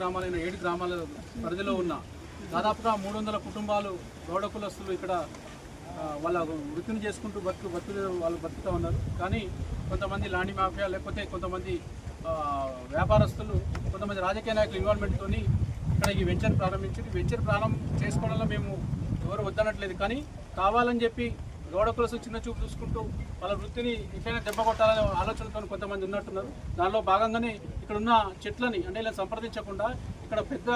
గ్రామాల పరిధిలో ఉన్న దాదాపుగా మూడు వందల కుటుంబాలు గౌడ కులస్తులు ఇక్కడ వాళ్ళ వృత్తిని చేసుకుంటూ బతుకు బతుకు వాళ్ళు బతుకుతూ ఉన్నారు. కానీ కొంతమంది లాండి మాఫియా లేకపోతే కొంతమంది వ్యాపారస్తులు కొంతమంది రాజకీయ నాయకుల ఇన్వాల్వ్మెంట్తో ఇక్కడ ఈ వెంచర్ ప్రారంభించి వెంచర్ ప్రారంభం చేసుకోవడంలో మేము ఎవరు వద్దనట్లేదు. కానీ కావాలని చెప్పి గౌడ చిన్న చూపు చూసుకుంటూ వాళ్ళ వృత్తిని ఎట్లయినా దెబ్బ కొట్టాలనే ఆలోచనతో కొంతమంది ఉన్నట్టున్నారు. దానిలో భాగంగానే ఇక్కడ ఉన్న చెట్లని అంటే ఇలా సంప్రదించకుండా ఇక్కడ పెద్ద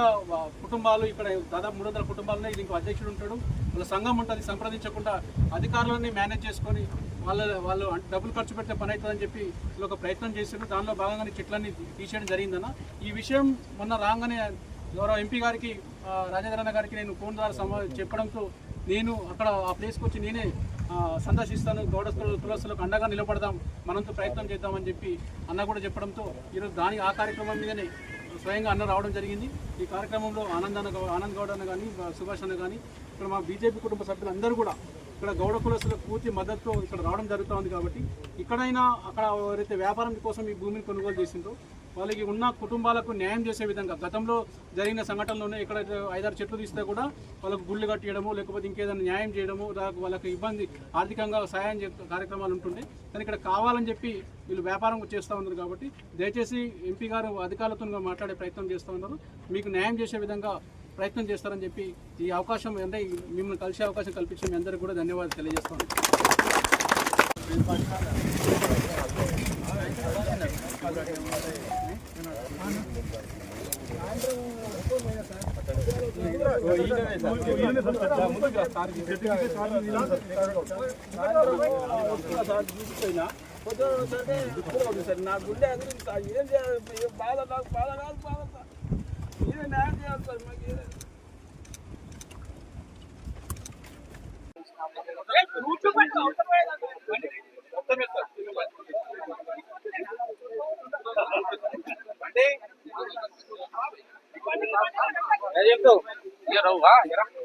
కుటుంబాలు ఇక్కడ దాదాపు మూడు వందల కుటుంబాలనే దీనికి అధ్యక్షుడు ఉంటాడు. వాళ్ళ సంఘం ఉంటుంది సంప్రదించకుండా అధికారులని మేనేజ్ చేసుకొని వాళ్ళ వాళ్ళు డబ్బులు ఖర్చు పెట్టే పని అవుతుందని చెప్పి ఒక ప్రయత్నం చేశారు దానిలో భాగంగానే చెట్లన్నీ తీసేయడం జరిగిందన్న. ఈ విషయం మొన్న రాగానే గౌరవ ఎంపీ గారికి రాజేంద్రన్న రాజేంద్ర అన్న గారికి నేను ఫోన్ ద్వారా సమా చెప్పడంతో నేను అక్కడ ఆ ప్లేస్కి వచ్చి నేనే సందర్శిస్తాను గౌడ కులస్తులకు అండగా నిలబడదాం. మనంతో ప్రయత్నం చేద్దామని చెప్పి అన్న కూడా చెప్పడంతో ఈరోజు దాని ఆ కార్యక్రమం మీదనే స్వయంగా అన్న రావడం జరిగింది. ఈ కార్యక్రమంలో ఆనంద్ అన్న ఆనంద్ గౌడ్ అన్న కానీ సుభాష్ అన్న కానీ ఇక్కడ మా బీజేపీ కుటుంబ సభ్యులందరూ కూడా ఇక్కడ గౌడ కులస్తులకు పూర్తి మద్దతుతో ఇక్కడ రావడం జరుగుతూ ఉంది కాబట్టి ఇక్కడైనా అక్కడ ఎవరైతే వ్యాపారం కోసం ఈ భూమిని కొనుగోలు చేసిందో వాళ్ళకి ఉన్న కుటుంబాలకు న్యాయం చేసే విధంగా గతంలో జరిగిన సంఘటనలోనే ఇక్కడ ఐదారు చెట్లు తీస్తే కూడా వాళ్ళకు గుళ్ళు కట్టియడము లేకపోతే ఇంకేదైనా న్యాయం చేయడము వాళ్ళకి ఇబ్బంది ఆర్థికంగా సహాయం చే కార్యక్రమాలు ఉంటుండే. కానీ ఇక్కడ కావాలని చెప్పి వీళ్ళు వ్యాపారం చేస్తూ ఉన్నారు కాబట్టి దయచేసి ఎంపీ గారు అధికారులతో మాట్లాడే ప్రయత్నం చేస్తూ ఉన్నారు. మీకు న్యాయం చేసే విధంగా ప్రయత్నం చేస్తారని చెప్పి ఈ అవకాశం అంటే మిమ్మల్ని కలిసే అవకాశం కల్పించిన మీ అందరికీ కూడా ధన్యవాదాలు తెలియజేస్తాను నా గుండె ఎదురు సార్ ఏం చేయాలి ఏం బాధ నాకు బాధ కాదు బాధ సార్ మీరే న్యాయం చేయాలి సార్ మాకు ఏదైనా. Đấy, em đâu. Giờ đâu hả? Giờ đó.